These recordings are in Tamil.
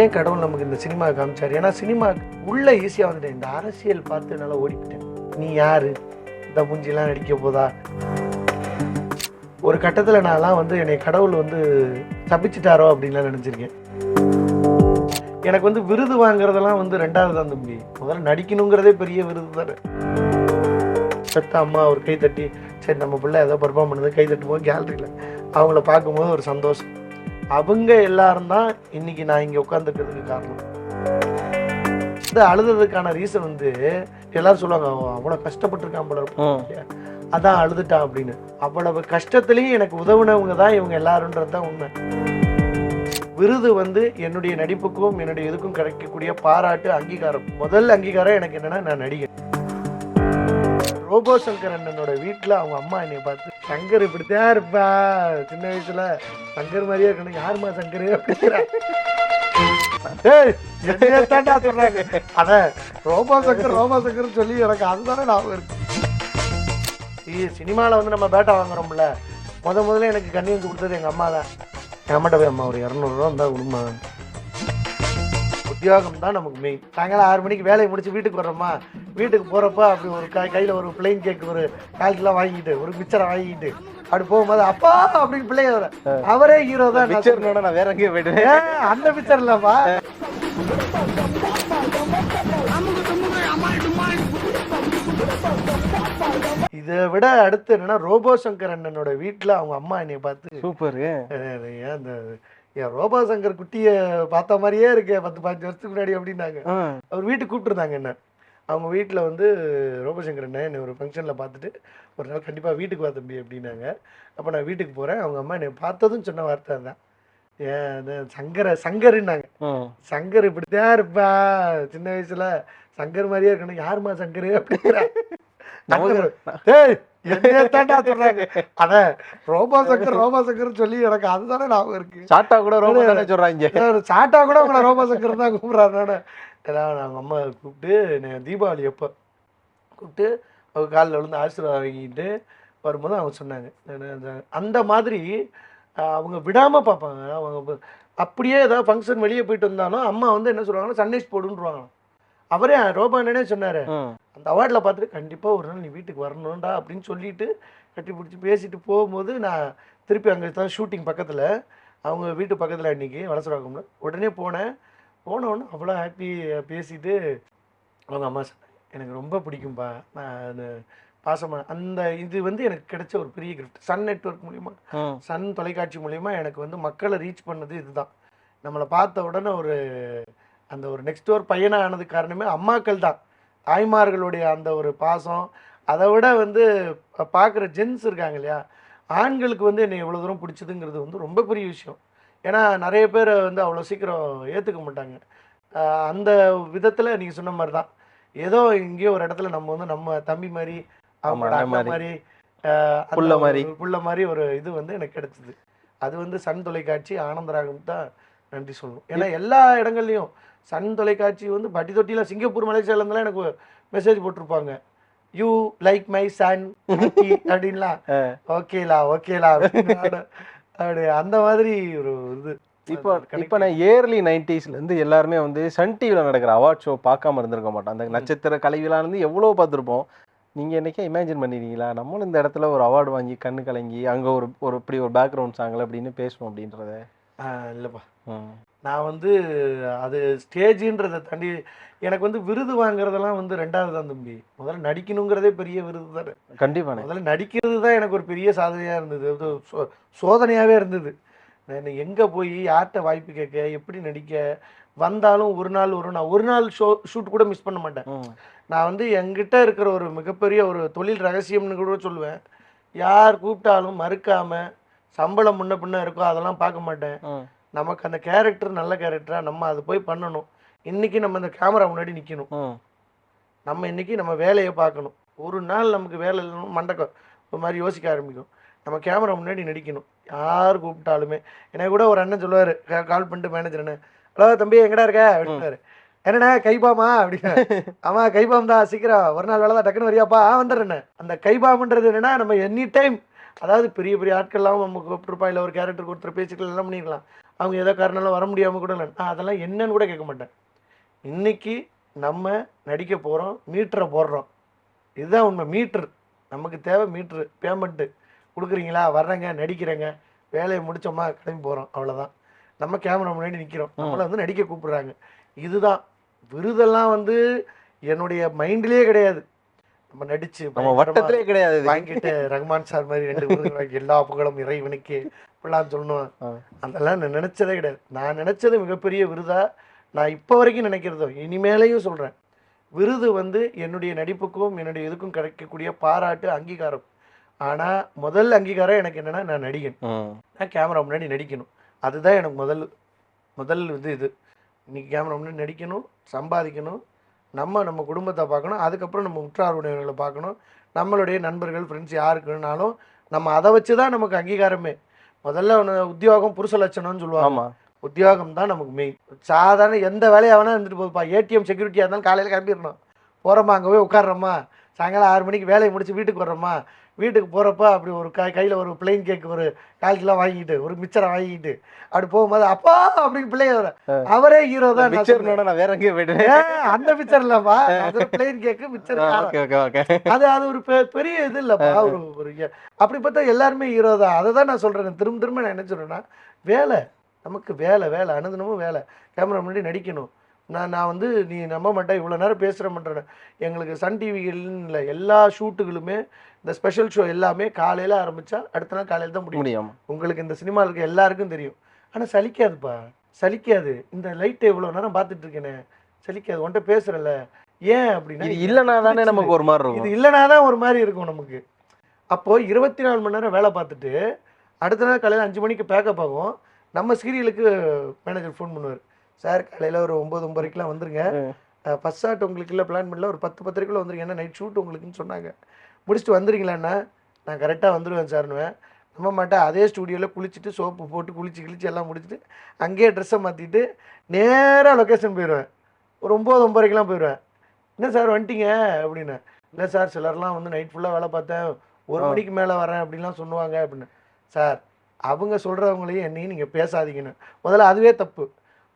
ஏன் கடவுள் நமக்கு இந்த சினிமா காமிச்சார்? ஏன்னா சினிமா உள்ளே ஈஸியாக வந்துட்டேன். இந்த அரசியல் பார்த்து நல்லா ஓடிவிட்டேன் நீ யார்? இந்த மூஞ்சிலாம் நடிக்க போதா? ஒரு கட்டத்தில் நான்லாம் வந்து என்னை கடவுள் வந்து தப்பிச்சிட்டாரோ அப்படின்லாம் நினச்சிருக்கேன். எனக்கு வந்து விருது வாங்குறதெல்லாம் வந்து ரெண்டாவது தான் தம்பி. முதல்ல நடிக்கணுங்கிறதே பெரிய விருது தானே. செத்த அம்மா ஒரு கை தட்டி சரி நம்ம பிள்ளை ஏதோ பர்ஃபார்ம் பண்ணுது கை தட்டும் போது கேலரியில் அவங்கள பார்க்கும்போது ஒரு சந்தோஷம். அவங்க எல்லாரும் தான் இன்னைக்கு நான் இங்கே உட்காந்துருக்கிறதுக்கு காரணம். இந்த அழுததுக்கான ரீசன் வந்து எல்லாரும் சொல்லுவாங்க "அவன் அவ்வளோ கஷ்டப்பட்டிருக்கான் போல இருக்கு." ம். அதான் அழுதுட்டான் அப்படின்னு. அவ்வளவு கஷ்டத்துலேயும் எனக்கு உதவுனவங்க தான் இவங்க எல்லாருன்றது தான் உண்மை. விருது வந்து என்னுடைய நடிப்புக்கும் என்னுடைய இதுக்கும் கிடைக்கக்கூடிய பாராட்டு அங்கீகாரம். முதல் அங்கீகாரம் எனக்கு என்னன்னா நான் நடிகன். ரோபோ சங்கர் அண்ணனோட வீட்டில் அவங்க அம்மா என்னை பார்த்து சங்கர் இப்படித்தான் இருப்பா. சின்ன வயசுல சங்கர் மாதிரியே இருக்கணும். யாருமா சங்கர்? அப்படிங்கிறாங்க சொல்றாங்க. அத ரோமா சங்கர் ரோபோ சங்கர் சொல்லி எனக்கு அதுதானே ஞாபகம் இருக்கு. சினிமாவில் வந்து நம்ம பேட்டா வாங்குறோம்ல. முத முதல்ல எனக்கு கன்வீன்ஸ் கொடுத்தது எங்கள் அம்மா தான் எங்கள் அம்மாட்ட போய் அம்மா ஒரு இரநூறுவா இருந்தால் கொடுமா உத்தியோகம் தான் நமக்கு மெயின் சாயங்காலம் ஆறு மணிக்கு வேலையை முடிச்சு வீட்டுக்கு வர்றோமா? வீட்டுக்கு போகிறப்ப அப்படி ஒரு கை கையில் ஒரு பிளெயின் கேக் ஒரு கால் கிலோ வாங்கிட்டு ஒரு மிச்சரை வாங்கிட்டு அப்படி போகும்போது அப்பா! அப்படின்னு பிள்ளைய வர. அவரே ஹீரோ தான். நான் வேற எங்கேயும் போயிடுவேன் ஏன், அந்த பிக்சர் இல்லப்பா இதை விட அடுத்து என்னன்னா ரோபோ சங்கர் அண்ணனோட வீட்டில் அவங்க அம்மா என்னை பார்த்து சூப்பர். "அஹ், ஏன் அந்த என் ரோபோ சங்கர் குட்டியை பார்த்த மாதிரியே இருக்கு பத்து பதினஞ்சு வருஷத்துக்கு முன்னாடி அப்படின்னாங்க. அவர் வீட்டுக்கு கூப்பிட்டுருந்தாங்க என்ன. அவங்க வீட்டில் வந்து ரோபசங்கர் அண்ணன் என்னை ஒரு ஃபங்க்ஷனில் பார்த்துட்டு ஒரு நாள் கண்டிப்பாக வீட்டுக்கு வா தம்பி அப்படின்னாங்க. அப்போ நான் வீட்டுக்கு போகிறேன் அவங்க அம்மா என்னை பார்த்ததும் சொன்ன வார்த்தை தான் ஏன் சங்கரை சங்கருன்னாங்க. சங்கர் இப்படித்தான் இருப்பா. சின்ன வயசுல சங்கர் மாதிரியே இருக்கணும். யாரும்மா சங்கர் அப்படிங்கிற. ஏய் என்னைய தாண்டா சொல்றாங்க. அதான் ரோபோ சங்கர் ரோபோ சங்கர் சொல்லி எனக்கு அதுதானே ஞாபகம் இருக்கு. சாட்டா கூட தானே சொல்றாங்க. ஒரு சாட்டா கூட உங்களை ரோபோ சங்கர் தான் கூப்பிட்றாரு நாங்கள் அம்மா கூப்பிட்டு தீபாவளி எப்போ? கூப்பிட்டு அவங்க காலில் விழுந்து ஆசீர்வாதம் வாங்கிட்டு வரும்போது அவங்க சொன்னாங்க. அந்த- மாதிரி அவங்க விடாமல் பார்ப்பாங்க. அவங்க அப்படியே ஏதாவது ஃபங்க்ஷன் வெளியே போயிட்டு வந்தாலும் அம்மா வந்து என்ன சொல்லுவாங்கன்னா சன்னைஸ் போடுன்றாங்க அவரே ரோபோ அண்ணனே சொன்னார். அந்த அவார்டில் பார்த்துட்டு கண்டிப்பாக ஒரு நாள் நீ வீட்டுக்கு வரணும்டா அப்படின்னு சொல்லிட்டு கட்டி பிடிச்சி பேசிட்டு போகும்போது நான் திருப்பி அங்கே தான் ஷூட்டிங் பக்கத்தில் அவங்க வீட்டு பக்கத்தில் அன்றைக்கி வளசராகம்ல உடனே போனேன். போன உடனே அவ்வளோ ஹாப்பி பேசிட்டு அவங்க அம்மா சொன்னாங்க எனக்கு ரொம்ப பிடிக்கும்பா. நான் பாசமாக அந்த இது வந்து எனக்கு கிடைச்ச ஒரு பெரிய கிஃப்ட் சன் நெட்வொர்க் மூலிமா சன் தொலைக்காட்சி மூலிமா எனக்கு வந்து மக்களை ரீச் பண்ணது இதுதான். நம்மளை பார்த்த உடனே ஒரு அந்த ஒரு நெக்ஸ்ட் ஒரு பையனாக ஆனதுக்கு காரணமே அம்மாக்கள் தான். தாய்மார்களுடைய அந்த ஒரு பாசம் அதை விட வந்து பார்க்குற ஜென்ஸ் இருக்காங்க இல்லையா ஆண்களுக்கு வந்து என்னை எவ்வளோ தூரம் பிடிச்சதுங்கிறது வந்து ரொம்ப பெரிய விஷயம். ஏன்னா நிறைய பேர் வந்து அவ்வளோ சீக்கிரம் ஏற்றுக்க மாட்டாங்க. அந்த விதத்தில் நீங்கள் சொன்ன மாதிரி தான். ஏதோ எங்கேயோ ஒரு இடத்துல நம்ம வந்து நம்ம தம்பி மாதிரி அவங்களோட அண்ணன் புள்ள மாதிரி. புள்ள மாதிரி ஒரு இது வந்து எனக்கு கிடைச்சது. அது வந்து சன் தொலைக்காட்சி ஆனந்தராகம் தான் நன்றி சொல்லணும். ஏன்னா எல்லா இடங்கள்லையும் சன் தொலைக்காட்சி வந்து பட்டி தொட்டியில் சிங்கப்பூர் மலேசியாவிலேருந்துலாம் எனக்கு மெசேஜ் போட்டிருப்பாங்க. யூ லைக் மை சன் அப்படின்லாம் ஓகேலா ஓகேலா அப்படி அந்த மாதிரி ஒரு இது. இப்போ இப்போ நான் இயர்லி நைன்டிஸ்ல இருந்து எல்லாருமே வந்து சன் டிவியில் நடக்கிற அவார்ட் ஷோ பார்க்காம இருந்திருக்க மாட்டோம். அந்த நட்சத்திர கலைவிழா இருந்து எவ்வளோ பார்த்துருப்போம். நீங்க என்னைக்கே இமேஜின் பண்ணிருக்கீங்களா? நம்மளும் இந்த இடத்துல ஒரு அவார்டு வாங்கி கண்ணு கலங்கி அங்க ஒரு ஒரு இப்படி ஒரு பேக்ரவுண்ட் சாங்ல அப்படின்னு பேசணும் அப்படின்றத. இல்லைப்பா. நான் வந்து அது ஸ்டேஜுன்றதை தாண்டி எனக்கு வந்து விருது வாங்குறதெல்லாம் வந்து ரெண்டாவது தான் தம்பி. முதல்ல நடிக்கணுங்கிறதே பெரிய விருது தானே. கண்டிப்பாண்ணே. முதல்ல நடிக்கிறது தான் எனக்கு ஒரு பெரிய சாதனையாக இருந்தது. அது சோதனையாகவே இருந்தது. நான் எங்கே போய் யார்கிட்ட வாய்ப்பு கேட்க எப்படி நடிக்க வந்தாலும் ஒரு நாள் ஒரு நாள் ஒரு நாள் ஷோ ஷூட் கூட மிஸ் பண்ண மாட்டேன். நான் வந்து என்கிட்ட இருக்கிற ஒரு மிகப்பெரிய ஒரு தொழில் ரகசியம்னு கூட சொல்லுவேன். யார் கூப்பிட்டாலும் மறுக்காம சம்பளம் முன்ன பின்ன இருக்கோ அதெல்லாம் பார்க்க மாட்டேன். நமக்கு அந்த கேரக்டர் நல்ல கேரக்டராக நம்ம அது போய் பண்ணணும். இன்னைக்கு நம்ம இந்த கேமரா முன்னாடி நிற்கணும். நம்ம இன்னைக்கு நம்ம வேலையை பார்க்கணும். ஒரு நாள் நமக்கு வேலை இல்லைன்னு மண்டக்க ஒரு மாதிரி யோசிக்க ஆரம்பிக்கும். நம்ம கேமரா முன்னாடி நடிக்கணும். யார் கூப்பிட்டாலுமே. எனக்கு கூட ஒரு அண்ணன் சொல்லுவார் கால் பண்ணிட்டு மேனேஜர் அண்ணன் ஹலோ தம்பி எங்கடா இருக்க? அப்படின்னாரு என்னண்ணே கைபாமா அப்படின்னு. ஆமா கைபாம் தான் சீக்கிரம். ஒரு நாள் வேலை தான் டக்குன்னு வரியாப்பா ஆ வந்துடுறேண்ணே அந்த கைபாம்ன்றது என்னன்னா நம்ம எனி டைம் அதாவது பெரிய பெரிய ஆட்கள்லாம் நம்ம கூப்பிட்டுருப்பா இல்லை ஒரு கேரக்டர் கொடுத்துரு பேசிக்கலாம் எல்லாம் பண்ணிக்கலாம் அவங்க ஏதோ காரணம்லாம் வர முடியாமல் கூட நான் அதெல்லாம் என்னன்னு கூட கேட்க மாட்டேன். இன்னைக்கு நம்ம நடிக்க போகிறோம் மீட்டரை போடுறோம். இதுதான் உண்மை. மீட்ரு நமக்கு தேவை மீட்ரு பேமெண்ட்டு கொடுக்குறீங்களா? வர்றேங்க நடிக்கிறேங்க. வேலையை முடிச்சோமா கிளம்பி போகிறோம் அவ்வளோதான் நம்ம கேமரா முன்னாடி நிற்கிறோம் நம்மளை வந்து நடிக்க கூப்பிடுறாங்க. இதுதான். விருதெல்லாம் வந்து என்னுடைய மைண்ட்லேயே கிடையாது. நம்ம நடிச்சு நம்ம வட்டத்திலே கிடையாது. வாங்கிட்டு ரஹ்மான் சார் மாதிரி ரெண்டு விருது வாங்கி எல்லா புகழும் இறைவனுக்கு இப்படிலாம் சொல்லணும். அதெல்லாம் நான் நினைச்சதே கிடையாது. நான் நினைச்சது மிகப்பெரிய விருதா? நான் இப்போ வரைக்கும் நினைக்கிறதும் இனிமேலையும் சொல்றேன். விருது வந்து என்னுடைய நடிப்புக்கும் என்னுடைய இதுக்கும் கிடைக்கக்கூடிய பாராட்டு அங்கீகாரம். ஆனா முதல் அங்கீகாரம் எனக்கு என்னன்னா நான் நடிகன். நான் கேமரா முன்னாடி நடிக்கணும். அதுதான் எனக்கு முதல் முதல் இது இது. இன்னைக்கு கேமரா முன்னாடி நடிக்கணும் சம்பாதிக்கணும் நம்ம நம்ம குடும்பத்தை பார்க்கணும். அதுக்கப்புறம் நம்ம உற்றார் உறவினர்களை பார்க்கணும். நம்மளுடைய நண்பர்கள் ஃப்ரெண்ட்ஸ் யாருக்குனாலும் நம்ம அதை வச்சு தான் நமக்கு அங்கீகாரமே. முதல்ல ஒன்று உத்தியோகம் புருஷ லட்சணம்னு சொல்லுவாங்க. உத்தியோகம் தான் நமக்கு மெயின் சாதாரண எந்த வேலையாக வேணால் இருந்துட்டு போகுதுப்பா ஏடிஎம் செக்யூரிட்டியாக இருந்தாலும் காலையில் கிளம்பிடணும். போகிறோமா அங்கே போய் உட்காடுறோமா சாயங்காலம் ஆறு மணிக்கு வேலையை முடிச்சு வீட்டுக்கு வர்றோமா? வீட்டுக்கு போகிறப்ப அப்படி ஒரு கை கையில் ஒரு பிளெயின் கேக் ஒரு கால் கிலோ வாங்கிட்டு ஒரு மிச்சரை வாங்கிட்டு அப்படி போகும்போது அப்பா! அப்படின்னு வர அவரே ஹீரோ தான் நான் சொல்றேன். நான் வேற எங்கேயும் போயிட்டேன். அந்த மிச்சர் இல்லப்பா. அது பிளெயின் கேக்கு மிச்சர் அது அது ஒரு பெரிய இது இல்லப்பா. ஒரு ஒரு அப்படி பார்த்தா எல்லாருமே ஹீரோ தான். அதை தான் நான் சொல்றேன். திரும்ப திரும்ப நான் என்ன சொல்றேன்னா வேலை. நமக்கு வேலை வேலை. அனுதினமும் வேலை. கேமரா முன்னாடி நடிக்கணும். நான் நான் வந்து நீ நம்ப மாட்டேன் இவ்வளோ நேரம் பேசுகிற மாட்டேன் எங்களுக்கு சன் டிவிகள்னு இல்லை எல்லா ஷூட்டுகளுமே இந்த ஸ்பெஷல் ஷோ எல்லாமே காலையில் ஆரம்பித்தா அடுத்த நாள் காலையில் தான் முடியும். முடியும். உங்களுக்கு இந்த சினிமாவில் இருக்க எல்லாருக்கும் தெரியும். ஆனால் சலிக்காதுப்பா. சலிக்காது. இந்த லைட்டை இவ்வளோ நேரம் பார்த்துட்டு இருக்கேனே. சலிக்காது. உன்கிட்ட பேசுகிறல்ல ஏன் அப்படின்னா இது இல்லைன்னா தானே நமக்கு ஒரு மாதிரி இது இருக்கும் இல்லைனா தான் ஒரு மாதிரி இருக்கும் நமக்கு. அப்போ இருபத்தி நாலு மணி நேரம் வேலை பார்த்துட்டு அடுத்த நாள் காலையில் அஞ்சு மணிக்கு பேக்கப் ஆகும். நம்ம சீரியலுக்கு மேனேஜர் ஃபோன் பண்ணுவார். சார் காலையில் ஒரு ஒம்பது ஒம்பதுக்கெலாம் வந்துருங்க. ஃபஸ்ட் ஷாட் உங்களுக்கு இல்லை பிளான் பண்ணல. ஒரு பத்து பத்தரைக்குள்ள வந்துருங்க. ஏன்னா நைட் ஷூட் உங்களுக்குன்னு சொன்னாங்க. முடிச்சுட்டு வந்துருங்களாண்ணா நான் கரெக்டாக வந்துடுவேன் சார்னுவேன் நம்ப மாட்டேன் அதே ஸ்டூடியோவில் குளிச்சுட்டு சோப்பு போட்டு குளிச்சு கிழிச்சு எல்லாம் முடிச்சுட்டு அங்கேயே ட்ரெஸ்ஸை மாற்றிட்டு நேராக லொக்கேஷன் போயிடுவேன் ஒரு ஒம்பது ஒம்பதுக்கெலாம் போயிடுவேன் என்ன சார் வந்துட்டீங்க? அப்படின்னு. இல்லை சார் சிலர்லாம் வந்து நைட் ஃபுல்லாக வேலை பார்த்தேன். ஒரு. மணிக்கு மேலே வரேன் அப்படின்லாம் சொல்லுவாங்க அப்படின்னு. சார் அவங்க சொல்கிறவங்களையும் என்னையும் நீங்கள் பேசாதீங்கன்னு. முதல்ல அதுவே தப்பு.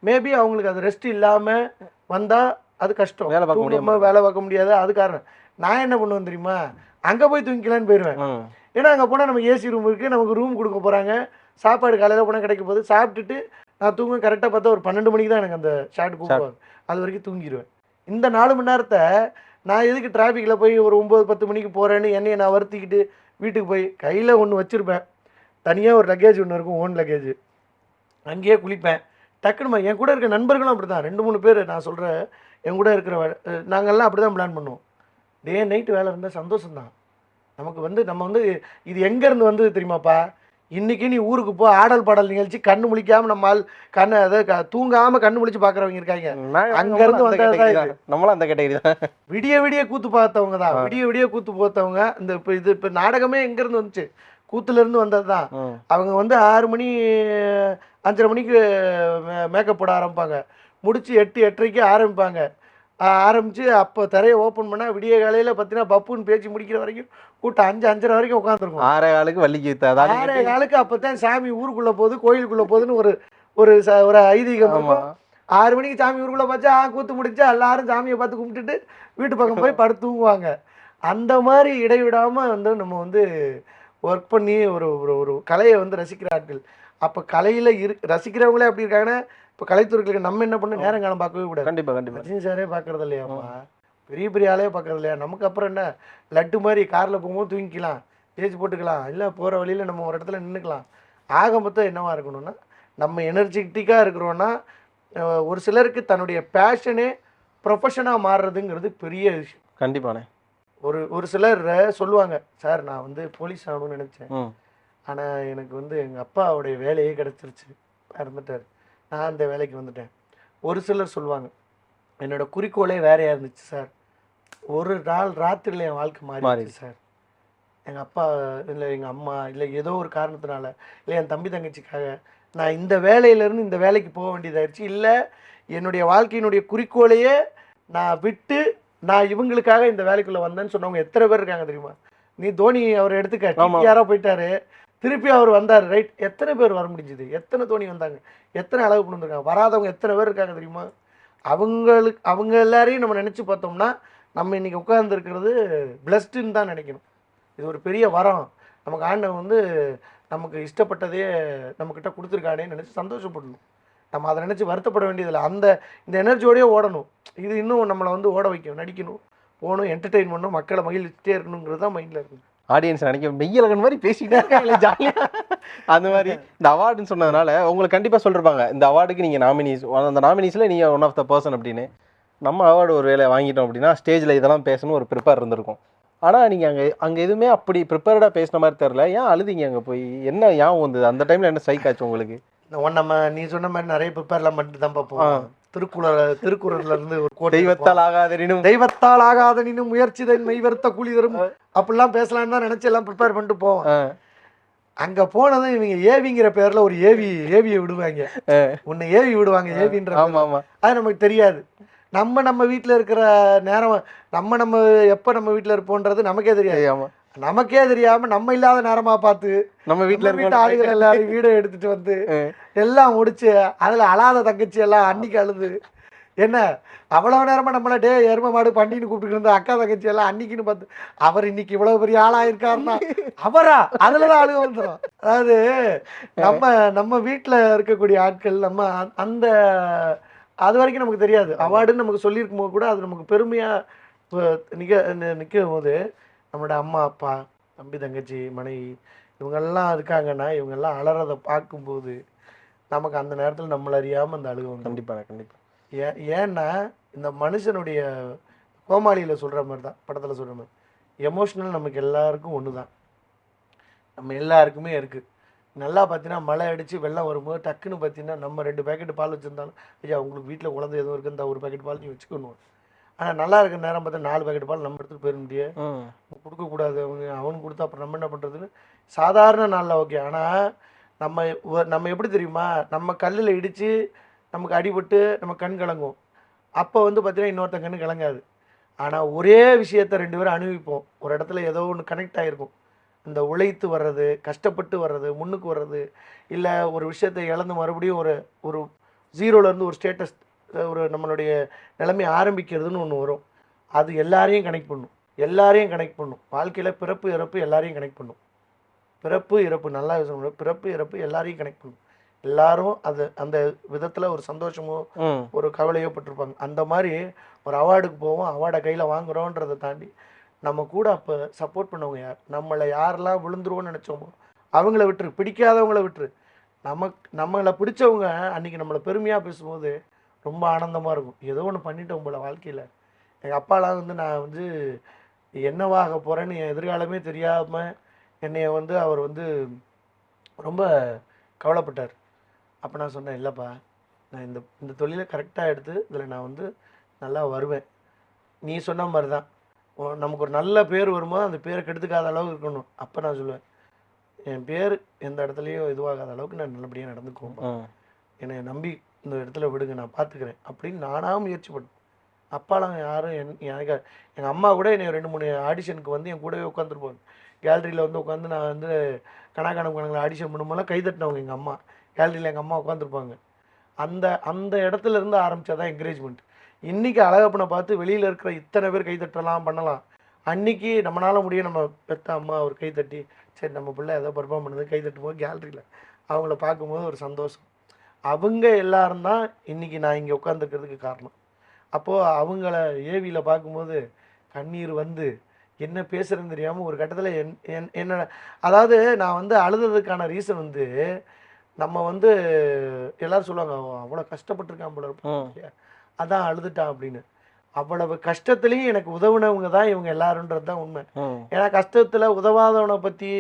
மேபி அவங்களுக்கு அது ரெஸ்ட் இல்லாமல் வந்தால் அது கஷ்டம். வேலை பார்க்க முடியாம. தூங்காம வேலை பார்க்க முடியாது. அது காரணம். நான் என்ன பண்ணுவேன் தெரியுமா? அங்கே போய் தூங்கிக்கலான்னு போயிடுவேன். ஏன்னா அங்கே போனால் நமக்கு ஏசி ரூம் இருக்குது நமக்கு ரூம் கொடுக்க போகிறாங்க சாப்பாடு காலையில் போனால் கிடைக்க போகுது. சாப்பிட்டுட்டு நான் தூங்க கரெக்டாக பார்த்தா ஒரு பன்னெண்டு மணிக்கு தான் எனக்கு அந்த ஷாட் கூப்பிடுவாங்க அது வரைக்கும் தூங்கிடுவேன் இந்த நாலு மணி நேரத்தை நான் எதுக்கு டிராஃபிக்கில் போய் ஒரு ஒம்பது பத்து மணிக்கு போகிறேன்னு என்னையை நான் வருத்திக்கிட்டு வீட்டுக்கு போய் கையில் ஒன்று வச்சுருப்பேன். தனியாக ஒரு லக்கேஜ் ஒன்று இருக்கும் ஓன் லக்கேஜ் அங்கேயே குளிப்பேன். டக்குனுமா என் கூட இருக்க நண்பர்களும் அப்படி தான் ரெண்டு மூணு பேர் நான் சொல்கிற என் கூட இருக்கிற நாங்கெல்லாம் அப்படி தான் பிளான் பண்ணுவோம் டே நைட்டு வேலை இருந்தால் சந்தோஷம்தான். நமக்கு வந்து நம்ம வந்து இது எங்கேருந்து வந்தது தெரியுமாப்பா? இன்னைக்கு நீ ஊருக்கு போ ஆடல் பாடல் நிகழ்ச்சி கண்ணு முழிக்காம நம்ம ஆள் கண்ணை அதை க- தூங்காம கண்ணு முழிச்சு பார்க்குறவங்க இருக்காங்க. நாங்க- அங்க நம்மளும் இருந்து அந்த வந்தது. நம்மளும் அந்த கேட்டகரி தான். விடிய விடிய கூத்து பார்த்தவங்க தான். விடிய விடிய கூத்து பார்த்தவங்க இந்த இப்போ இது இப்போ நாடகமே எங்கேருந்து வந்துச்சு? கூத்துலேருந்து வந்தது தான். அவங்க வந்து ஆறு மணி அஞ்சரை மணிக்கு மேக்கப் போட ஆரம்பிப்பாங்க. முடிச்சு எட்டு எட்டரைக்கு ஆரம்பிப்பாங்க. ஆரம்பிச்சு அப்போ திரையை ஓப்பன் பண்ணால் விடிய காலையில் பார்த்தீங்கன்னா பப்புன்னு பேச்சு முடிக்கிற வரைக்கும் கூட்டம் அஞ்சு அஞ்சரை வரைக்கும் உட்காந்துருக்கும் ஆறே காலுக்கு வள்ளிக்கு வித்தாதான் ஆறே காலுக்கு அப்போ தான் சாமி ஊருக்குள்ளே போகுது கோயிலுக்குள்ளே போகுதுன்னு ஒரு ஒரு ச- ஒரு ஐதீகம் ஆறு மணிக்கு சாமி ஊருக்குள்ளே பார்த்தா கூத்து முடிச்சா எல்லாரும் சாமியை பார்த்து கும்பிட்டுட்டு வீட்டு பக்கம் போய் படுத்து தூங்குவாங்க. அந்த மாதிரி இடைவிடாமல் வந்து நம்ம வந்து ஒர்க் பண்ணி ஒரு ஒரு ஒரு கலையை வந்து ரசிக்கிற ஆட்கள் அப்போ கலையில் இரு ரசிக்கிறவங்களே அப்படி இருக்காங்கன்னா இப்போ கலைத்துறைகளுக்கு நம்ம என்ன பண்ண நேரம் காலம் பார்க்கவே கூடாது. கண்டிப்பா கண்டிப்பா. ரஜினி சாரே பார்க்கறது இல்லையாப்பா? பெரிய பெரிய ஆளே பார்க்கறது இல்லையா? நமக்கு அப்புறம் என்ன? லட்டு மாதிரி காரில் போகும்போது தூங்கிக்கலாம். ஏசி போட்டுக்கலாம். இல்லை போகிற வழியில் நம்ம ஒரு இடத்துல நின்றுக்கலாம் ஆக மொத்தம் என்னவா இருக்கணும்னா நம்ம எனர்ஜெட்டிக்காக இருக்கிறோன்னா ஒரு சிலருக்கு தன்னுடைய பேஷனே ப்ரொஃபஷனாக மாறுறதுங்கிறது பெரிய விஷயம். கண்டிப்பாண்ணே. ஒரு ஒரு சிலர் சொல்லுவாங்க சார் நான் வந்து போலீஸ் ஆகணும்னு நினச்சேன். ஆனால் எனக்கு வந்து எங்கள் அப்பாவுடைய வேலையே கிடச்சிருச்சு. இறந்துட்டார். நான் அந்த வேலைக்கு வந்துட்டேன். ஒரு சிலர் சொல்லுவாங்க என்னோட குறிக்கோளே வேறையாக இருந்துச்சு சார். ஒரு நாள் ராத்திரியில் என் வாழ்க்கை மாறிடுச்சு. சார். எங்கள் அப்பா இல்லை எங்கள் அம்மா இல்லை ஏதோ ஒரு காரணத்தினால இல்லை என் தம்பி தங்கச்சிக்காக நான் இந்த வேலையிலேருந்து இந்த வேலைக்கு போக வேண்டியதாயிருச்சு. இல்லை என்னுடைய வாழ்க்கையினுடைய குறிக்கோளையே நான் விட்டு நான் இவங்களுக்காக இந்த வேலைக்குள்ளே வந்தேன்னு சொன்னவங்க எத்தனை பேர் இருக்காங்க தெரியுமா? நீ தோனி அவர் எடுத்துக்க. யாரோ போயிட்டாரு. திருப்பி அவர் வந்தார் ரைட்? எத்தனை பேர் வர முடிஞ்சுது? எத்தனை தோனி வந்தாங்க? எத்தனை அளவு கொண்டு வந்திருக்காங்க? வராதவங்க எத்தனை பேர் இருக்காங்க தெரியுமா? அவங்களுக்கு அவங்க எல்லாரையும் நம்ம நினச்சி பார்த்தோம்னா நம்ம இன்னைக்கு உட்கார்ந்துருக்கிறது பிளஸ்டுன்னு தான் நினைக்கணும். இது ஒரு பெரிய வரம். நமக்கு ஆண்டவன் வந்து நமக்கு இஷ்டப்பட்டதே நம்மக்கிட்ட கொடுத்துருக்கானே நினச்சி சந்தோஷப்படணும். நம்ம அதை நினச்சி வருத்தப்பட வேண்டியதில்லை. அந்த இந்த எனர்ஜியோடையே ஓடணும். இது இன்னும் நம்மளை வந்து ஓட வைக்கும் நடிக்கணும் போகணும் என்டர்டெயின் பண்ணணும் மக்களை மகிழ்ச்சிட்டே இருக்கணுங்கிறது தான் மைண்டில் இருக்குது ஆடியன்ஸ் நினைக்க மெய்யலகன் மாதிரி பேசிக்கிட்டே இருக்காங்களே ஜாலியாக அந்த மாதிரி இந்த அவார்டுன்னு சொன்னதுனால உங்களுக்கு கண்டிப்பாக சொல்லிருப்பாங்க இந்த அவார்டுக்கு நீங்கள் நாமினிஸ் அந்த நாமினிஸில் நீங்கள் ஒன் ஆஃப் த பர்சன் அப்படின்னு. நம்ம அவார்டு ஒரு வேலை வாங்கிட்டோம் அப்படின்னா ஸ்டேஜில் இதெல்லாம் பேசணும் ஒரு ப்ரிப்பேர் இருந்திருக்கும். ஆனால் நீங்கள் அங்கே அங்கே எதுவுமே அப்படி ப்ரிப்பேர்டாக பேசின மாதிரி தெரில ஏன் அழுதிங்க அங்கே போய்? என்ன ஏன் வந்தது? அந்த டைமில் என்ன ஸ்ட்ரைக் ஆச்சு உங்களுக்கு? ஒன் நம்ம நீ சொன்ன மாதிரி நிறைய ப்ரிப்பேர்லாம் பண்ணிட்டு தான் பார்ப்போம் திருக்குறள் திருக்குறள்ல இருந்து ஒரு கோட் தெய்வத்தால் ஆகாதனும் தெய்வத்தால் ஆகாத நினும் முயற்சி தன் மெய்வர்த்த கூலி தரும். அப்படிலாம் பேசலாம்னு தான் நினைச்சு எல்லாம் ப்ரிப்பேர் பண்ணிட்டு போவோம். அங்க போனதும் இவங்க ஏவிங்கிற பேர்ல ஒரு ஏவி ஏவியை விடுவாங்க. உன்னை ஏவி விடுவாங்க ஏவின்ற ஆமா ஆமா. அது நமக்கு தெரியாது. நம்ம நம்ம வீட்ல இருக்கிற நேரம் நம்ம நம்ம எப்ப நம்ம வீட்ல இருப்போன்றது நமக்கே தெரியாது. நமக்கே தெரியாம நம்ம இல்லாத நேரமா பார்த்து நம்ம வீட்ல வீட்டு வீட்டு ஆளுகள் இருக்க எல்லாரும் வீடியோ எடுத்துட்டு வந்து எல்லாம் முடிச்சு அதுல அழாத தங்கச்சி எல்லாம் அன்னைக்கு அழுது. என்ன? அவ்வளவு நேரமா நம்மள டே எரும மாடு பண்டின்னு கூப்பிட்டு இருந்த அக்கா தங்கச்சி எல்லாம் அன்னைக்குன்னு பார்த்து அவர் இன்னைக்கு இவ்வளவு பெரிய ஆளா இருக்காருன்னா அவரா? அதுலதான் அழுக வந்துடும் அதாவது நம்ம நம்ம வீட்டுல இருக்கக்கூடிய ஆட்கள் நம்ம அந்த அது வரைக்கும் நமக்கு தெரியாது. அவார்டுன்னு நமக்கு சொல்லியிருக்கும் போது கூட அது நமக்கு பெருமையா நிக்க நி- நிக்கும் போது நம்மளோட அம்மா அப்பா தம்பி தங்கச்சி மனைவி இவங்கெல்லாம் இருக்காங்கன்னா இவங்கெல்லாம் அலறதை பார்க்கும்போது நமக்கு அந்த நேரத்தில் நம்மள அறியாமல் அந்த அழுக வந்து கண்டிப்பா கண்டிப்பா. ஏன் ஏன்னா இந்த மனுஷனுடைய கோமாளியில் சொல்கிற மாதிரி தான் படத்தில் சொல்கிற மாதிரி. எமோஷ்னல் நமக்கு எல்லாருக்கும் ஒன்று தான் நம்ம எல்லாருக்குமே இருக்குது நல்லா பார்த்தீங்கன்னா மழை அடித்து வெள்ளம் வரும்போது டக்குன்னு பார்த்தீங்கன்னா நம்ம ரெண்டு பேக்கெட் பால் வச்சுருந்தாலும் ஐயா உங்களுக்கு வீட்டில் குழந்தை எதுவும் இருக்குது இந்த ஒரு பேக்கெட் பால் நீ வச்சுக்கணும் ஆனால் நல்லா இருக்கிற நேரம் பார்த்தா நாலு பேக்கெட் பால் நம்ம எடுத்துகிட்டு போயிட முடியாது கொடுக்கக்கூடாது. அவங்க அவனுக்கு கொடுத்தா அப்புறம் நம்ம என்ன பண்ணுறதுன்னு சாதாரண நாளில் ஓகே ஆனால் நம்ம நம்ம எப்படி தெரியுமா? நம்ம கல்லில் இடித்து நமக்கு அடிபட்டு நம்ம கண் கலங்கும். அப்போ வந்து பார்த்தீங்கன்னா இன்னொருத்தன் கண்ணு கலங்காது. ஆனால் ஒரே விஷயத்த ரெண்டு பேரும் அனுபவிப்போம். ஒரு இடத்துல ஏதோ ஒன்று கனெக்ட் ஆகிருக்கும் இந்த உழைத்து வர்றது கஷ்டப்பட்டு வர்றது முன்னுக்கு வர்றது இல்லை ஒரு விஷயத்தை இழந்து மறுபடியும் ஒரு ஒரு ஜீரோலேருந்து ஒரு ஸ்டேட்டஸ் ஒரு நம்மளுடைய நிலைமை ஆரம்பிக்கிறதுன்னு ஒன்று வரும். அது எல்லாரையும் கனெக்ட் பண்ணும். எல்லாரையும் கனெக்ட் பண்ணும். வாழ்க்கையில் பிறப்பு இறப்பு எல்லாரையும் கனெக்ட் பண்ணும். பிறப்பு இறப்பு நல்லா சொல்லணும் பிறப்பு இறப்பு எல்லாரையும் கனெக்ட் பண்ணும். எல்லாரும் அது அந்த விதத்தில் ஒரு சந்தோஷமோ ஒரு கவலையோ பட்டிருப்பாங்க. அந்த மாதிரி ஒரு அவார்டுக்கு போவோம். அவார்டை கையில் வாங்குறோன்றதை தாண்டி நம்ம கூட அப்போ சப்போர்ட் பண்ணவங்க யார்? நம்மளை யாரெல்லாம் விழுந்துருவோம்னு நினச்சோமோ அவங்கள விட்டுரு. பிடிக்காதவங்கள விட்டுரு. நமக்கு நம்மளை பிடிச்சவங்க அன்னைக்கு நம்மளை பெருமையாக பேசும்போது ரொம்ப ஆனந்தமாக இருக்கும். ஏதோ ஒன்று பண்ணிட்டோம் போல வாழ்க்கையில். எங்கள் அப்பாலாம் வந்து நான் வந்து என்னவாக போகிறேன்னு என் எதிர்காலமே தெரியாமல் என்னைய வந்து அவர் வந்து ரொம்ப கவலைப்பட்டார். அப்போ நான் சொன்னேன் இல்லைப்பா நான் இந்த இந்த தொழிலை கரெக்டாக எடுத்து இதில் நான் வந்து நல்லா வருவேன். நீ சொன்ன மாதிரி தான் நமக்கு ஒரு நல்ல பேர் வரும்போது அந்த பேரை கெடுத்துக்காத அளவுக்கு இருக்கணும். அப்போ நான் சொல்லுவேன் என் பேர் எந்த இடத்துலையும் இதுவாகாத அளவுக்கு நான் நல்லபடியாக நடந்துக்குவோம் என்னை நம்பி இந்த இடத்துல விடுங்க நான் பார்த்துக்கிறேன் அப்படின்னு நானாக முயற்சி பண்ணேன் அப்பாலாம் யாரும் என் எனக்கு எங்கள் அம்மா கூட என்னை ரெண்டு மூணு ஆடிஷனுக்கு வந்து என் கூடவே உட்காந்துருப்பாங்க கேலரியில் வந்து உட்காந்து நான் வந்து கணக்கான கணக்கில் ஆடிஷன் பண்ணும்போதெல்லாம் கை தட்டினவங்க எங்கள் அம்மா. கேலரியில் எங்கள் அம்மா உட்காந்துருப்பாங்க அந்த அந்த இடத்துல இருந்து தான் என்கரேஜ்மெண்ட் இன்றைக்கி அழகப்பனை பார்த்து வெளியில் இருக்கிற இத்தனை பேர் கை தட்டலாம் பண்ணலாம். அன்னைக்கு நம்மளால முடியும் நம்ம பெத்த அம்மா ஒரு கை தட்டி சரி நம்ம பிள்ளை ஏதோ பர்ஃபார்ம் பண்ணுது கை தட்டும்போது கேலரியில் அவங்கள பார்க்கும்போது ஒரு சந்தோஷம். அவங்க எல்லாரும் தான் இன்னைக்கு நான் இங்கே உட்காந்துருக்கிறதுக்கு காரணம். அப்போது அவங்கள ஏவியில் பார்க்கும்போது கண்ணீர் வந்து என்ன பேசுறதுன்னு தெரியாமல் ஒரு கட்டத்தில் என் என் என்ன அதாவது நான் வந்து அழுததுக்கான ரீசன் வந்து நம்ம வந்து எல்லாரும் சொல்லுவாங்க "அவன் அவ்வளோ கஷ்டப்பட்டிருக்கான் போல. இருப்பான் அதான் அழுதுட்டான் அப்படின்னு. அவ்வளவு கஷ்டத்துலேயும் எனக்கு உதவுனவங்க தான் இவங்க எல்லாருன்றது தான் உண்மை. ஏன்னா கஷ்டத்தில் உதவாதவனை பற்றி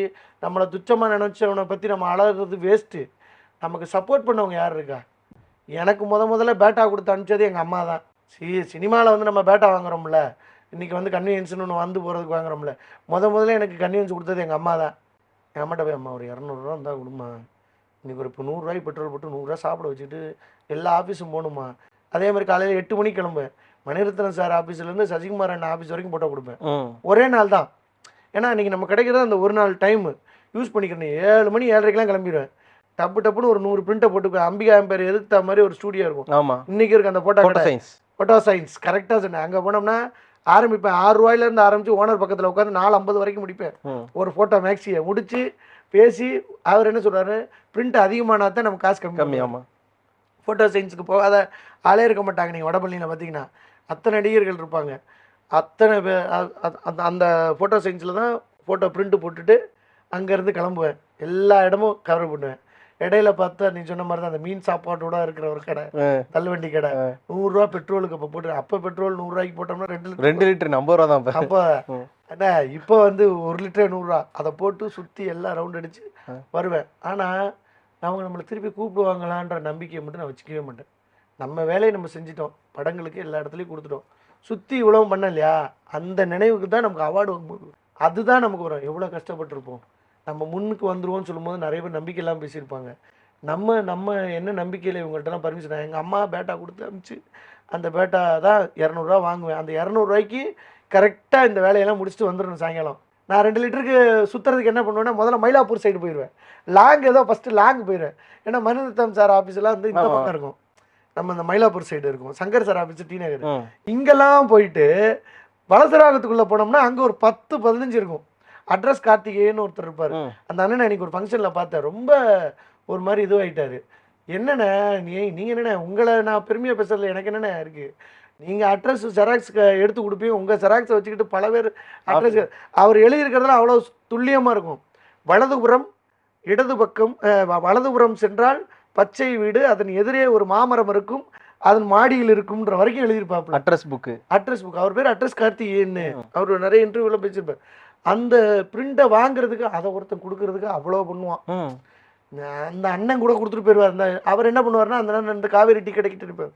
நம்மளை துச்சமாக நினச்சவனை பற்றி நம்ம அழகிறது வேஸ்ட்டு நமக்கு சப்போர்ட் பண்ணவங்க யார் இருக்கா? எனக்கு முத முதல்ல பேட்டா கொடுத்து அனுப்பிச்சது எங்கள் அம்மா தான். சி சினிமாவில் வந்து நம்ம பேட்டா வாங்குறோம்ல. இன்றைக்கி வந்து கன்வீனியன்ஸ்னு ஒன்று வந்து போகிறதுக்கு வாங்குறோம்ல. முத முதல்ல எனக்கு கன்வீனியன்ஸ் கொடுத்தது எங்கள் அம்மா தான். எங்கள் அம்மாட்ட போய் அம்மா ஒரு இரநூறுவா இருந்தால் கொடுமா இன்றைக்கி ஒரு இப்போ நூறுரூவாய்க்கு பெட்ரோல் போட்டு நூறுரூவா சாப்பிட வச்சுட்டு எல்லா ஆஃபீஸும் போகணுமா அதே மாதிரி காலையில் எட்டு மணிக்கு கிளம்புவேன். மணிரத்னம் சார் ஆஃபீஸ்லேருந்து சசிகுமார் அண்ணன் ஆஃபீஸ் வரைக்கும் போட்டோ கொடுப்பேன். ஒரே நாள் தான். ஏன்னா இன்றைக்கி நம்ம கிடைக்கிறது அந்த ஒரு நாள் டைமு யூஸ் பண்ணிக்கிறேன். ஏழு மணி ஏழரைக்கெல்லாம் கிளம்பிடுவேன். டப்பு டப்புன்னு ஒரு நூறு பிரிண்ட்டை போட்டு அம்பிகா பேர் எதிர்த்த மாதிரி ஒரு ஸ்டூடியோ இருக்கும். ஆமா. இன்னைக்கு இருக்கு அந்த photo photo science photo science கரெக்டாக சொன்னேன். அங்கே போனோம்னா ஆரம்பிப்பேன். ஆறு ரூபாயிலேருந்து ஆரம்பித்து ஓனர் பக்கத்தில் உட்காந்து நாலு ஐம்பது வரைக்கும் முடிப்பேன். ஒரு ஃபோட்டோ மேக்ஸியை முடிச்சு பேசி அவர் என்ன சொல்றாரு? பிரிண்ட் அதிகமானா தான் நம்ம காசு கம்மி கம்மி ஆமா. ஃபோட்டோ சயின்ஸுக்கு போகாத ஆளே இருக்க மாட்டாங்க. நீங்கள் வடபள்ளியில் பார்த்தீங்கன்னா அத்தனை நடிகர்கள் இருப்பாங்க. அத்தனை அந்த அந்த ஃபோட்டோ சயின்ஸில் தான் ஃபோட்டோ பிரிண்ட் போட்டுட்டு அங்கேருந்து கிளம்புவேன். எல்லா இடமும் கவர் பண்ணுவேன். இடையில பார்த்தா நீ சொன்ன மாதிரி தான் அந்த மீன் சாப்பாட்டோட இருக்கிற ஒரு கடை. தள்ளுவண்டி கடை ஆ. நூறுரூவா பெட்ரோலுக்கு அப்போ போட்டு அப்போ பெட்ரோல் நூறுரூவாய்க்கு போட்டோம்னா ரெண்டு லிட்டர் ரெண்டு லிட்டர் ஐம்பது ரூபா தான். அப்போ. அண்ணா இப்போ வந்து ஒரு லிட்டர் நூறுரூவா அதை போட்டு சுற்றி எல்லாம் ரவுண்ட் அடிச்சு. வருவேன் ஆனால் அவங்க நம்மளை திருப்பி கூப்பிடுவாங்களான்ற நம்பிக்கையை மட்டும் நான் வச்சுக்கவே மாட்டேன் நம்ம வேலையை நம்ம செஞ்சிட்டோம் படங்களுக்கு எல்லா இடத்துலையும் கொடுத்துட்டோம் சுற்றி இவ்வளவு பண்ண இல்லையா அந்த நினைவுக்கு தான் நமக்கு அவார்டு வாங்கும்போது அதுதான் நமக்கு வரும் எவ்வளோ கஷ்டப்பட்டிருப்போம் நம்ம முன்னுக்கு வந்துருவோம்னு சொல்லும்போது நிறைய பேர் நம்பிக்கை இல்லாமல் பேசியிருப்பாங்க. நம்ம நம்ம என்ன நம்பிக்கையில் இவங்கள்ட்டலாம் பர்மிஷன் எங்கள் அம்மா பேட்டா கொடுத்து அனுப்பிச்சு அந்த பேட்டா தான் இரநூறுவா வாங்குவேன். அந்த இரநூறுவாய்க்கு கரெக்டாக இந்த வேலையெல்லாம் முடிச்சுட்டு வந்துடணும் சாயங்காலம். நான் ரெண்டு லிட்டருக்கு சுற்றுறதுக்கு என்ன பண்ணுவேன்னா முதல்ல மயிலாப்பூர் சைடு போயிடுவேன் லாங் ஏதோ ஃபஸ்ட்டு லாங் போயிடுவேன் ஏன்னா மனிதத்தம் சார் ஆஃபீஸ்லாம் வந்து இந்த. பக்கம் இருக்கும். நம்ம இந்த மயிலாப்பூர் சைடு இருக்கும். Shankar sir office T Nagar. இங்கெல்லாம் போயிட்டு வலசராகத்துக்குள்ளே போனோம்னா அங்கே ஒரு பத்து பதினஞ்சு இருக்கும். அட்ரஸ் கார்த்திகேயன்னு ஒருத்தர் இருப்பார். அந்த அண்ணனை அன்னைக்கு ஒரு ஃபங்க்ஷனில் பார்த்தேன். ரொம்ப ஒரு மாதிரி இதுவாயிட்டாரு. என்னண்ணே நீ நீங்கள் என்னண்ணே உங்களை நான் பெருமையாக பேசுறதுல எனக்கு என்னண்ணே இருக்குது நீங்கள் அட்ரஸ் ஜெராக்ஸ் எடுத்து கொடுப்பீங்க. உங்கள் ஜெராக்ஸை வச்சுக்கிட்டு பல பேர் அட்ரஸ் அவர் எழுதியிருக்கிறதுல அவ்வளோ துல்லியமாக இருக்கும். வலதுபுறம் இடது பக்கம் வலதுபுறம் சென்றால் பச்சை வீடு அதன் எதிரே ஒரு மாமரம் இருக்கும் அதன் மாடியில் இருக்கும்ன்ற வரைக்கும் எழுதியிருப்பாப்புல. அட்ரஸ் புக்கு அட்ரஸ் புக் அவர் பேர் அட்ரஸ் கார்த்திகேயன்னு. அவர் நிறைய இன்டர்வியூல பேசியிருப்பார். அந்த பிரிண்டை வாங்குறதுக்கு அதை ஒருத்தன் கொடுக்கறதுக்கு அவ்வளோ பண்ணுவான். அந்த அண்ணன் கூட கொடுத்துட்டு போயிடுவார் அந்த அவர் என்ன பண்ணுவார்னா அந்த அண்ணன் இந்த காவேரி டீ கடைக்கிட்டு இருப்பார்.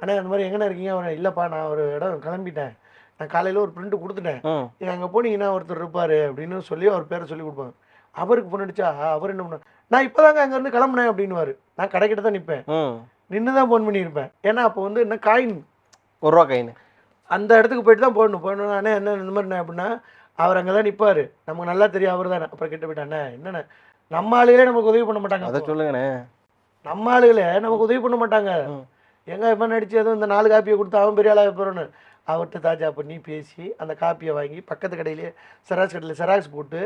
அண்ணா அந்த மாதிரி எங்கண்ணா இருக்கீங்க? அவர் இல்லைப்பா நான் ஒரு இடம் கிளம்பிட்டேன். நான் காலையில் ஒரு பிரிண்ட் கொடுத்துட்டேன். நீங்கள் அங்கே போனீங்கன்னா ஒருத்தர் இருப்பார் அப்படின்னு சொல்லி அவர் பேரை சொல்லி கொடுப்பாங்க அவருக்கு ஃபோன் அடிச்சா அவர் என்ன பண்ணுவார்? நான் இப்போ தாங்க அங்கேருந்து கிளம்புனேன் அப்படின்னுவார். நான் கடைக்கிட்ட தான் நிற்பேன். நின்று தான் ஃபோன் பண்ணியிருப்பேன். ஏன்னா அப்போ வந்து என்ன காயின் ஒரு ரூபா கைன்னு அந்த இடத்துக்கு போயிட்டு தான் போடணும். போடணும் அண்ணே என்ன இந்த மாதிரி அப்படின்னா அவர் அங்கே தான் நிற்பார் நமக்கு நல்லா தெரியும் அவர் தானே. அப்புறம் கிட்ட போயிட்டு அண்ணே என்னண்ணே? நம்ம ஆளுகளே நமக்கு உதவி பண்ண மாட்டாங்க அதை. சொல்லுங்கண்ணே. நம்ம ஆளுகளே நமக்கு உதவி பண்ண மாட்டாங்க. எங்க இப்போ நடிச்சு எதுவும் இந்த நாலு காப்பியை கொடுத்து அவன் பெரிய ஆளாக போகிறோன்னு அவர்கிட்ட தாஜா பண்ணி பேசி அந்த காப்பியை வாங்கி பக்கத்து கடையிலேயே செராக்ஸ் கடையில் செராக்ஸ் போட்டு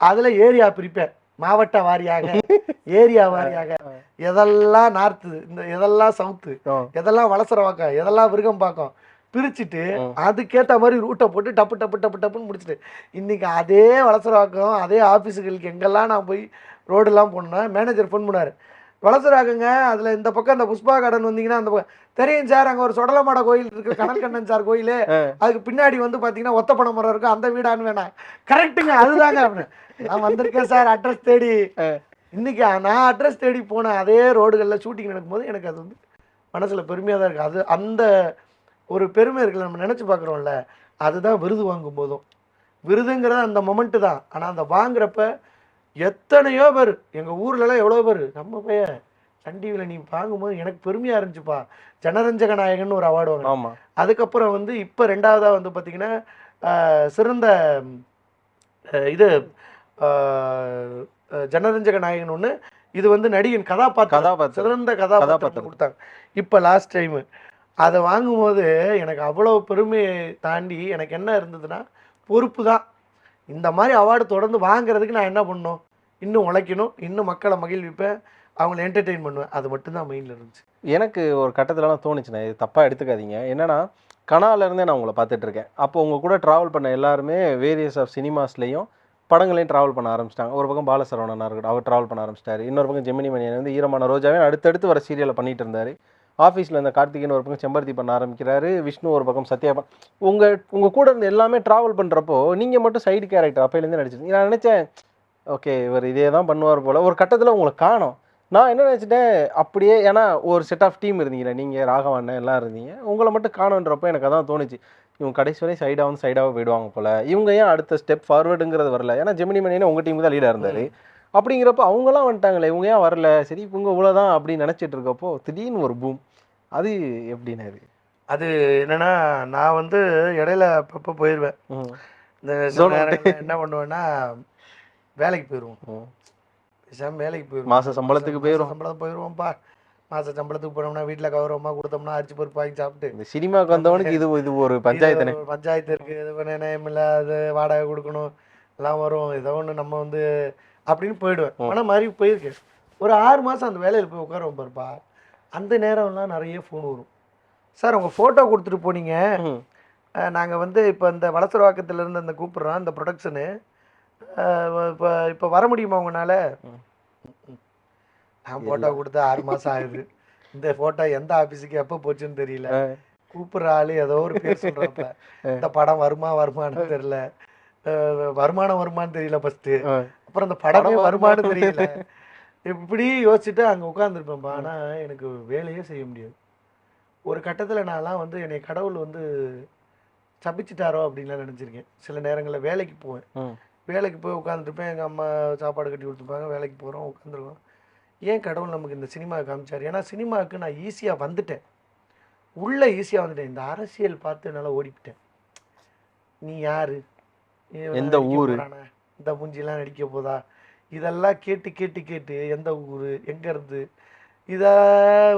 அதில் ஏரியா பிரிப்பேன் மாவட்ட வாரியாக ஏரியா வாரியாக. எதெல்லாம் நார்த்து இந்த எதெல்லாம் சவுத்து. எதெல்லாம் வளசரவாக்கம் எதெல்லாம் விருகம்பாக்கம் பிரிச்சுட்டு. அதுக்கேற்ற மாதிரி ரூட்டை போட்டு டப்பு டப்பு டப்பு டப்புன்னு முடிச்சுட்டு. இன்னைக்கு அதே வளசரவாக்கம் அதே ஆஃபீஸுகளுக்கு எங்கெல்லாம் நான் போய் ரோடெல்லாம் போனேன்னா மேனேஜர் ஃபோன் பண்ணார் வளசராக்குங்க அதில் இந்த பக்கம் இந்த புஷ்பா கார்டன் வந்தீங்கன்னா அந்த தெரியும் சார் அங்கே ஒரு சொடலமாட கோயில் இருக்கு கடல் கண்ணன் சார் கோயில். அதுக்கு பின்னாடி வந்து பார்த்தீங்கன்னா ஒத்தப்பனை மரம் இருக்கு அந்த வீடான்னு வேணாம் கரெக்டுங்க அதுதாங்க அப்படின்னு. நான் வந்திருக்கேன் சார் அட்ரஸ் தேடி. இன்னைக்கு நான் அட்ரஸ் தேடி போன அதே ரோடுகளில் ஷூட்டிங் நடக்கும்போது எனக்கு அது வந்து மனசில் பெருமையாக தான் இருக்குது அது அந்த ஒரு பெருமை இருக்குல்ல நம்ம நினச்சி பார்க்குறோம்ல அதுதான் விருது வாங்கும் போதும். விருதுங்கிறது அந்த மொமெண்ட்டு தான். ஆனால் அந்த வாங்குறப்ப எத்தனையோ பேர் எங்கள் ஊர்லலாம் எவ்வளோ பேர் நம்ம பையன் சன் டிவியில் நீ வாங்கும்போது எனக்கு பெருமையாக இருந்துச்சுப்பா ஜனரஞ்சக நாயகன் ஒரு அவார்டு வாங்க அதுக்கப்புறம் வந்து இப்போ ரெண்டாவதாக வந்து பார்த்திங்கன்னா சிறந்த இது ஜனரஞ்சக நாயகன் ஒன்று இது வந்து நடிகன் கதாபாத்திரம். சிறந்த கதாபாத்திரம். கொடுத்தாங்க. இப்போ லாஸ்ட் டைமு அதை வாங்கும்போது எனக்கு அவ்வளோ பெருமையை தாண்டி எனக்கு என்ன இருந்ததுன்னா பொறுப்பு தான். இந்த மாதிரி அவார்டு தொடர்ந்து வாங்குறதுக்கு நான் என்ன பண்ணணும் இன்னும் உழைக்கணும் இன்னும் மக்களை மகிழ்விப்பேன் அவங்கள என்டர்டெயின் பண்ணுவேன். அது மட்டும்தான் மெயினில் இருந்துச்சு. எனக்கு ஒரு கட்டத்துலலாம் தோணுச்சுண்ணே இது தப்பாக எடுத்துக்காதீங்க. என்னன்னா கனாலேருந்தே நான் உங்களை பார்த்துட்டு இருக்கேன். அப்போ உங்கள் கூட ட்ராவல் பண்ண எல்லாருமே வேரியஸ் ஆஃப் சினிமாஸ்லேயும் படங்களையும் ட்ராவல் பண்ண ஆரம்பிச்சிட்டாங்க. ஒரு பக்கம் பாலசரவணனாக இருக்கட்டும் அவர் ட்ராவல் பண்ண ஆரம்பிச்சிட்டாரு. இன்னொரு பக்கம் ஜெமினி மணியன் வந்து ஈரமான ரோஜாவே அடுத்தடுத்து வர சீரியலை பண்ணிகிட்டு இருந்தார். ஆஃபீஸில் இந்த கார்த்திகேயன் ஒரு பக்கம் செம்பருத்தி பண்ண ஆரம்பிக்கிறாரு விஷ்ணு ஒரு பக்கம் சத்யா உங்கள் உங்கள் கூட இருந்து எல்லாமே ட்ராவல் பண்ணுறப்போ நீங்கள் மட்டும் சைடு கேரக்டர் அப்பையிலேருந்து நடிச்சிருந்தீங்க. நான் நினைச்சேன் ஓகே இவர் இதே தான் பண்ணுவார் போல். ஒரு கட்டத்தில் உங்களை காணோம். நான் என்ன நினச்சிட்டேன் அப்படியே ஏன்னா ஒரு செட் ஆஃப் டீம் இருந்தீங்களே நீங்கள் ராகவண்ணன் எல்லாம் இருந்தீங்க. உங்களை மட்டும் காணுன்றப்போ எனக்கு அதான் தோணுச்சு. இவங்க கடைசி வரை சைடாக வந்து சைடாக போயிடுவாங்க போல். இவங்க ஏன் அடுத்த ஸ்டெப் ஃபார்வர்டுங்கிறது வரல? ஏன்னா ஜெமினி மணியனே உங்கள் டீமுக்கு தான் லீடாக இருந்தார். அப்படிங்கிறப்ப அவங்களாம் வந்துட்டாங்களே இவங்க ஏன் வரல? சரி இவங்க இவ்வளோதான் அப்படின்னு நினச்சிட்டு இருக்கப்போ திடீர்னு ஒரு பூம் அது எப்படின்னு அது? அது என்னன்னா நான் வந்து இடையில அப்பப்போ போயிடுவேன் இந்த என்ன பண்ணுவேன்னா வேலைக்கு போயிடுவோம் ம். பேசாம வேலைக்கு போயிடுவோம் மாச சம்பளத்துக்கு போயிரும் சம்பளம் போயிடுவோம்ப்பா மாச சம்பளத்துக்கு போனோம்னா வீட்டில் கௌரவமாக கொடுத்தோம்னா அரிசி பருப்பு வாங்கி சாப்பிட்டு. இந்த சினிமாக்கு வந்தவனுக்கு இது இது ஒரு பஞ்சாயத்து பஞ்சாயத்து இருக்கு. இது பண்ண நேம் இல்லை அது வாடகை கொடுக்கணும். எல்லாம் வரும். ஏதோ ஒன்று நம்ம வந்து அப்படின்னு போயிடுவேன். ஆனால் மாதிரி போயிருக்கேன். ஒரு ஆறு மாதம் அந்த வேலையில் போய் உட்காருவோம் பாருப்பா. அந்த நேரம்லாம் நிறைய ஃபோன் வரும். சார் உங்கள் ஃபோட்டோ கொடுத்துட்டு போனீங்க. நாங்கள் வந்து இப்போ இந்த வளசரவாக்கத்துலேருந்து அந்த கூப்பிட்றோம் அந்த ப்ரொடக்ஷனு இப்போ இப்போ வர முடியுமா உங்களால். நான் ஃபோட்டோ கொடுத்து ஆறு மாதம் ஆகுது. இந்த ஃபோட்டோ எந்த ஆஃபீஸுக்கு எப்போ போச்சுன்னு தெரியல. கூப்பிட்ற ஆளு ஏதோ ஒரு பேர் சொல்கிறப்ப இந்த படம் வருமா வருமானு தெரியல. அஹ் வருமானம் வருமான்னு தெரியல ஃபஸ்ட்டு. அப்புறம் அந்த படமே வருமானு தெரியல. இப்படி யோசிச்சுட்டு அங்கே உட்காந்துருப்பேன்ப்பா ஆனால் எனக்கு வேலையே செய்ய முடியாது. ஒரு கட்டத்தில் நான்லாம் வந்து என்னை கடவுள் வந்து சபிச்சிட்டாரோ அப்படின்லாம் நினச்சிருக்கேன். சில நேரங்களில் வேலைக்கு போவேன். வேலைக்கு போய் உட்காந்துருப்பேன் எங்கள் அம்மா சாப்பாடு கட்டி கொடுத்துருப்பாங்க வேலைக்கு போகிறோம் உட்காந்துருக்கோம் ஏன் கடவுள் நமக்கு இந்த சினிமா காமிச்சார்? ஏன்னா சினிமாவுக்கு நான் ஈஸியாக வந்துட்டேன். உள்ளே ஈஸியாக வந்துட்டேன். இந்த அரசியல் பார்த்து என்னால் ஓடிப்பிட்டேன். நீ யாரு? எந்த ஊரு? இந்த மூஞ்சிலாம் நடிக்க போதா? இதெல்லாம் கேட்டு கேட்டு கேட்டு எந்த ஊர் எங்கேருந்து? இதை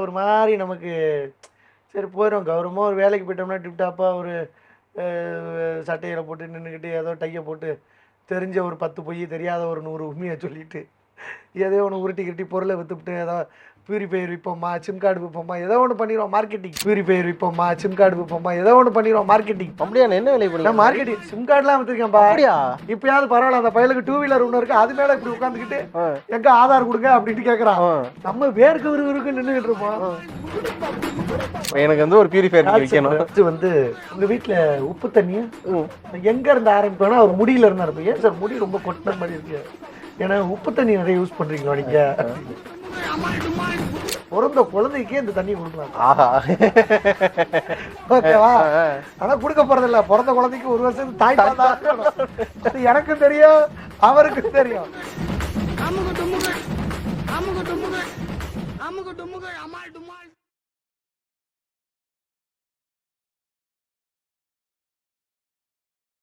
ஒரு மாதிரி நமக்கு சரி போயிடும் கௌரவமாக ஒரு வேலைக்கு போயிட்டோம்னா டிப்டாப்பாக ஒரு சட்டையில் போட்டு நின்றுக்கிட்டு ஏதோ டையை போட்டு தெரிஞ்ச ஒரு பத்து பொய் தெரியாத ஒரு நூறு உண்மையை சொல்லிட்டு ஏதோ ஒன்று உருட்டி கிருட்டி பொருளை விற்றுவிட்டு ஏதோ பியூரிஃபையர் விற்போம்மா சிம் கார்டு விற்போம்மா ஏதோ ஒன்று பண்ணிடுவோம் மார்க்கெட்டிங் பியூரிஃபையர் விற்போம்மா சிம் கார்டு விற்போம்மா ஏதோ ஒன்று பண்ணிடுவோம் மார்க்கெட்டிங் அப்படியா என்ன வேலை பண்ணி மார்க்கெட்டிங் சிம் கார்டுலாம் விற்றுருக்கேன்ப்பா அப்படியா? இப்பயாவது பரவாயில்ல அந்த பயலுக்கு டூ வீலர் ஒன்று இருக்கு அது மேலே இப்படி உட்காந்துக்கிட்டு. எங்க ஆதார் கொடுங்க அப்படின்ட்டு கேட்குறான். நம்ம வேர்க்கு விறுவிறுக்கு நின்றுகிட்டு இருப்போம். எனக்கு வந்து ஒரு பியூரிஃபையர் வைக்கணும். அடுத்து வந்து உங்க வீட்ல உப்பு தண்ணியா? ம். எங்க இருந்து ஆரம்பிப்பேன்னா அவர் முடியில இருந்து ஆரம்பிப்பேன் ஏன் சார் முடி ரொம்ப கொட்டின மாதிரி இருக்கு? ஏன்னா உப்பு தண்ணி நிறைய யூஸ் பண்றீங்களா நீங்க? பிறந்த குழந்தைக்கே இந்த தண்ணி கொடுக்கலாம் ஆஹா. ஓகேவா? ஆனா கொடுக்க போறதில்ல பிறந்த குழந்தைக்கு ஒரு வருஷம் தாய். அது எனக்கும் தெரியும் அவருக்கும் தெரியும். அமுக டுமுக. அமுக டுமுக. அமுக டுமுக. அமால் டுமால்